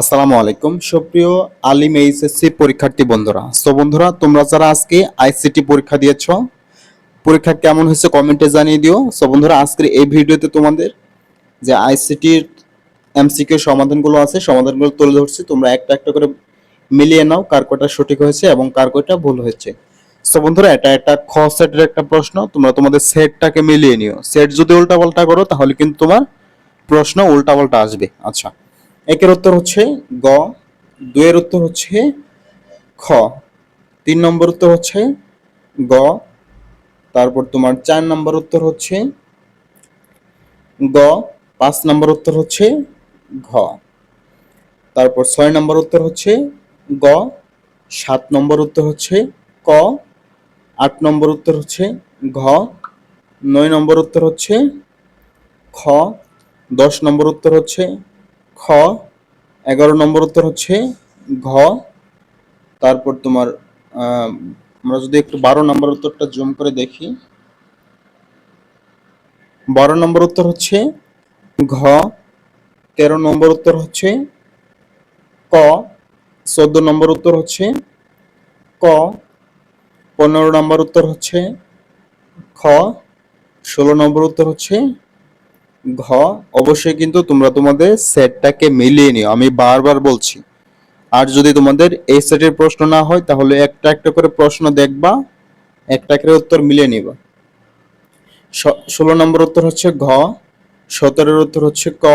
আসসালামু আলাইকুম। সুপ্রিয় আলিম এইচএসসি পরীক্ষার্থী বন্ধুরা, সো বন্ধুরা, তোমরা যারা আজকে আইসিটি পরীক্ষা দিয়েছ, পরীক্ষা কেমন হয়েছে কমেন্টে জানিয়ে দিও। সো বন্ধুরা, আজকের এই ভিডিওতে তোমাদের যে আইসিটির এমসিকিউ সমাধানগুলো আছে, সমাধানগুলো তুলে ধরছি। তোমরা একটা একটা করে মিলিয়ে নাও কার কয়টা সঠিক হয়েছে এবং কার কয়টা ভুল হয়েছে। সো বন্ধুরা, এটা একটা খ সেটের একটা প্রশ্ন, তোমরা তোমাদের সেটটাকে মিলিয়ে নিও। সেট যদি উল্টাপাল্টা করো, তাহলে কিন্তু তোমার প্রশ্ন উল্টাপাল্টা আসবে। আচ্ছা একের উত্তর হচ্ছে গ দুয়ের উত্তর হচ্ছে খ তিন নম্বর উত্তর হচ্ছে গ তারপর তোমার চার নম্বর উত্তর হচ্ছে গ পাঁচ নম্বর উত্তর হচ্ছে ঘ তারপর ছয় নম্বর উত্তর হচ্ছে গ সাত নম্বর উত্তর হচ্ছে ক আট নম্বর উত্তর হচ্ছে ঘ নয় নম্বর উত্তর হচ্ছে খ দশ নম্বর উত্তর হচ্ছে খ, এগারো নম্বর উত্তর হচ্ছে ঘ, তারপর তোমার আমরা যদি একটু বারো নম্বর উত্তরটা জুম করে দেখি। বারো নম্বর উত্তর হচ্ছে ঘ, তেরো নম্বর উত্তর হচ্ছে ক, চোদ্দ নম্বর উত্তর হচ্ছে ক, পনেরো নম্বর উত্তর হচ্ছে খ, ষোলো নম্বর উত্তর হচ্ছে ঘ, অবশ্যই কিন্তু তোমরা তোমাদের সেটটাকে মিলিয়ে নিও। আমি বারবার বলছি। আর যদি তোমাদের এই সেটের প্রশ্ন না হয়, তাহলে একটা একটা করে প্রশ্ন দেখবা, একটা করে উত্তর মিলিয়ে নিবা। ষোলো নম্বর উত্তর হচ্ছে ঘ, সতেরোর উত্তর হচ্ছে ক,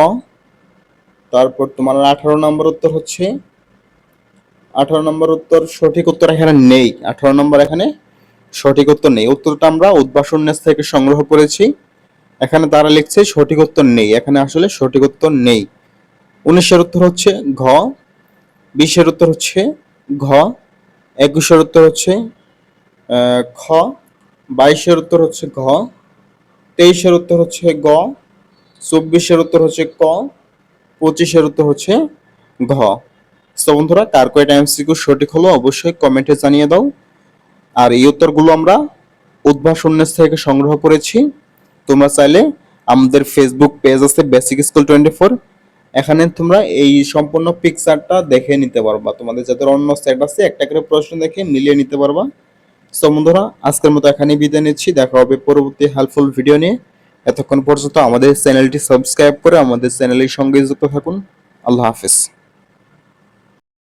তারপর তোমার আঠারো নম্বর উত্তর হচ্ছে, আঠারো নম্বর উত্তর সঠিক উত্তর এখানে নেই। আঠারো নম্বর এখানে সঠিক উত্তর নেই। উত্তরটা আমরা উদ্ভাসন নেস থেকে সংগ্রহ করেছি। এখানে তারা লিখছে সঠিক উত্তর নেই। এখানে আসলে সঠিক উত্তর নেই। উনিশের উত্তর হচ্ছে ঘ, বিশের উত্তর হচ্ছে ঘ, একুশের উত্তর হচ্ছে খ, বাইশের উত্তর হচ্ছে ঘ, তেইশের উত্তর হচ্ছে গ, চব্বিশের উত্তর হচ্ছে ক, পঁচিশের উত্তর হচ্ছে ঘ। তো বন্ধুরা, কার কয়টা এমসিকিউ সঠিক হলো অবশ্যই কমেন্টে জানিয়ে দাও। আর এই উত্তরগুলো আমরা উদ্ভাসন থেকে সংগ্রহ করেছি। তোমরা চাইলে আমাদের ফেসবুক পেজ আছে বেসিক স্কুল টোয়েন্টি ফোর এখানে তোমরা এই সম্পূর্ণ পিকচারটা দেখে নিতে পারবা। তোমাদের যাদের অন্য সেট আছে, একটা করে প্রশ্ন দেখে মিলিয়ে নিতে পারবা। সো বন্ধুরা, আজকের মতো এখানেই বিদায় নিচ্ছি। দেখা হবে পরবর্তী হেল্পফুল ভিডিও নিয়ে। এতক্ষণ পর্যন্ত আমাদের চ্যানেলটি সাবস্ক্রাইব করে আমাদের চ্যানেলের সঙ্গে যুক্ত থাকুন। আল্লাহ হাফেজ।